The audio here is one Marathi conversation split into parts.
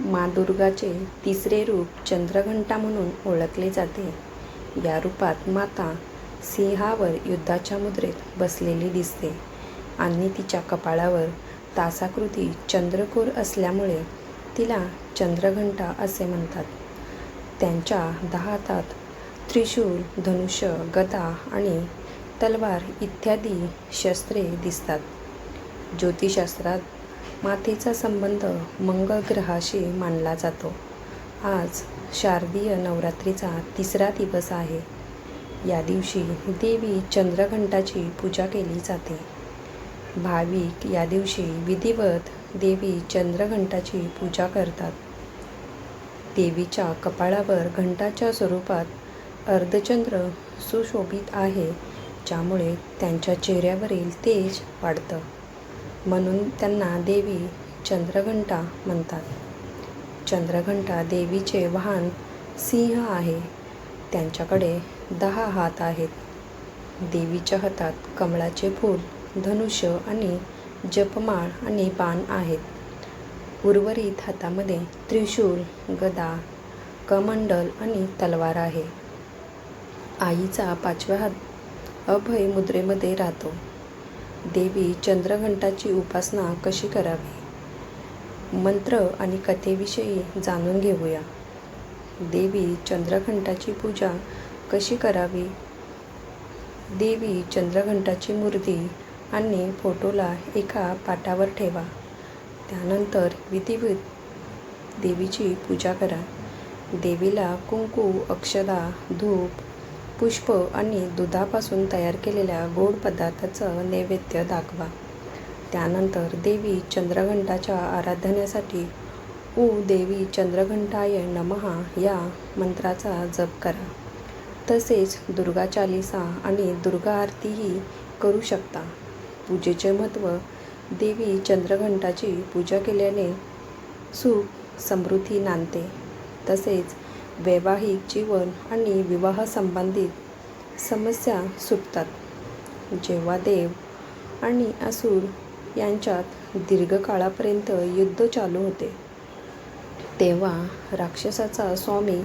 माँ दुर्गाचे तिसरे रूप चंद्रघंटा म्हणून ओळखले जाते. या रूपात माता सिंहावर युद्धाच्या मुद्रेत बसलेली दिसते आणि तिच्या कपाळावर तासाकृती चंद्रकोर असल्यामुळे तिला चंद्रघंटा असे म्हणतात. त्यांच्या दहा हातात त्रिशूल धनुष्य गदा आणि तलवार इत्यादी शस्त्रे दिसतात. ज्योतिषशास्त्रात मातेचा संबंध मंगळ ग्रहाशी मानला जातो. आज शारदीय नवरात्रीचा तिसरा दिवस आहे. या दिवशी देवी चंद्रघंटाची पूजा केली जाते. भाविक या दिवशी विधिवत देवी चंद्रघंटाची पूजा करतात. देवीच्या कपाळावर घंटाच्या स्वरूपात अर्धचंद्र सुशोभित आहे ज्यामुळे त्यांच्या चेहऱ्यावरील तेज वाढतं. म्हणून त्यांना देवी चंद्रघंटा म्हणतात. चंद्रघंटा देवीचे वाहन सिंह आहे. त्यांच्याकडे दहा हात आहेत. देवीच्या हातात कमळाचे फूल धनुष्य आणि जपमाळ आणि पान आहेत. उर्वरित हातामध्ये त्रिशूल गदा कमंडल आणि तलवार आहे. आईचा पाचव्या हात अभय मुद्रेमध्ये राहतो. देवी चंद्रघंटाची उपासना कशी करावी? मंत्र आणि कथेविषयी जाणून घेऊया. देवी चंद्रघंटाची पूजा कशी करावी? देवी चंद्रघंटाची मूर्ती आणि फोटोला एका पाटावर ठेवा. त्यानंतर विधिवत देवीची पूजा करा. देवीला कुंकू अक्षदा धूप पुष्प आणि दुधापासून तयार केलेल्या गोड पदार्थाचं नैवेद्य दाखवा. त्यानंतर देवी चंद्रघंटाच्या आराधनेसाठी ऊ देवी चंद्रघंटाय नमहा या मंत्राचा जप करा. तसेच दुर्गा चालिसा आणि दुर्गा आरतीही करू शकता. पूजेचे महत्त्व देवी चंद्रघंटाची पूजा केल्याने सुख समृद्धी नांदते. तसेच वैवाहिक जीवन आणि विवाहसंबंधित समस्या सुटतात. जेव्हा देव आणि असुर यांच्यात दीर्घकाळापर्यंत युद्ध चालू होते तेव्हा राक्षसाचा स्वामी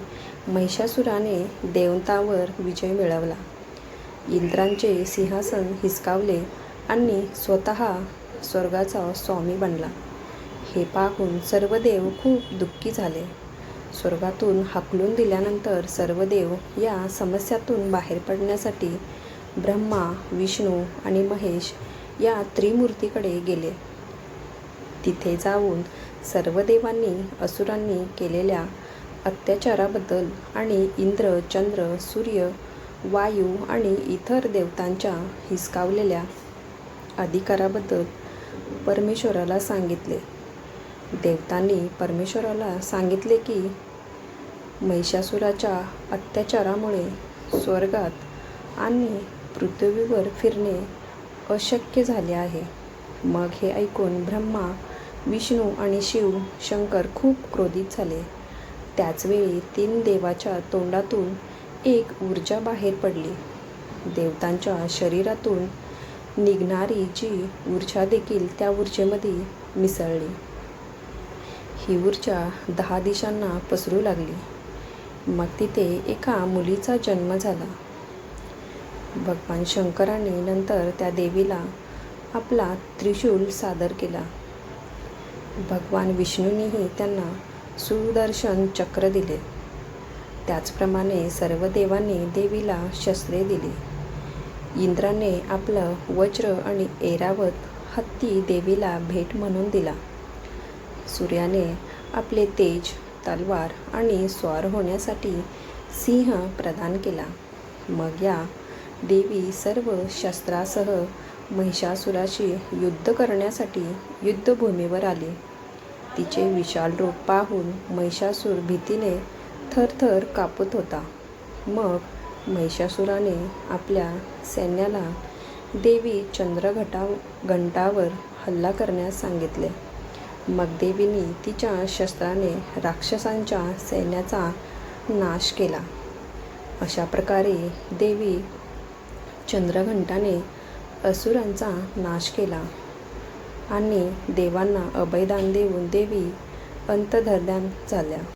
महिषासुराने देवतांवर विजय मिळवला. इंद्रांचे सिंहासन हिसकावले आणि स्वतः स्वर्गाचा स्वामी बनला. हे पाहून सर्व देव खूप दुःखी झाले. स्वर्गातून हाकलून दिल्यानंतर सर्व देव या समस्यातून बाहेर पडण्यासाठी ब्रह्मा विष्णू आणि महेश या त्रिमूर्तीकडे गेले. तिथे जाऊन सर्व देवांनी असुरांनी केलेल्या अत्याचाराबद्दल आणि इंद्र चंद्र सूर्य वायू आणि इतर देवतांच्या हिसकावलेल्या अधिकाराबद्दल परमेश्वराला सांगितले. देवतांनी परमेश्वराला सांगितले की महिषासुराच्या अत्याचारामुळे स्वर्गात आणि पृथ्वीवर फिरणे अशक्य झाले आहे. मग हे ऐकून ब्रह्मा विष्णू आणि शिव शंकर खूप क्रोधित झाले. त्याचवेळी तीन देवाच्या तोंडातून एक ऊर्जा बाहेर पडली. देवतांच्या शरीरातून निघणारी जी ऊर्जा देखील त्या ऊर्जेमध्ये मिसळली. ही ऊर्जा दहा दिशांना पसरू लागली. मग तिथे एका मुलीचा जन्म झाला. भगवान शंकराने नंतर त्या देवीला आपला त्रिशूल सादर केला. भगवान विष्णूंनीही त्यांना सुदर्शन चक्र दिले. त्याचप्रमाणे सर्व देवांनी देवीला शस्त्रे दिली. इंद्राने आपलं वज्र आणि ऐरावत हत्ती देवीला भेट म्हणून दिला. सूर्याने आपले तेज तलवार आणि स्वार होण्यासाठी सिंह प्रदान केला. मग या देवी सर्व शस्त्रासह महिषासुराशी युद्ध करण्यासाठी युद्धभूमीवर आली. तिचे विशाल रूप पाहून महिषासूर भीतीने थरथर कापत होता. मग महिषासुराने आपल्या सैन्याला देवी चंद्रघटा घंटावर हल्ला करण्यास सांगितले. मग देवीने तिच्या शस्त्राने राक्षसांच्या सैन्याचा नाश केला. अशा प्रकारे देवी चंद्रघंटाने असुरांचा नाश केला आणि देवांना अभयदान देऊन देवी अंतर्धान झाल्या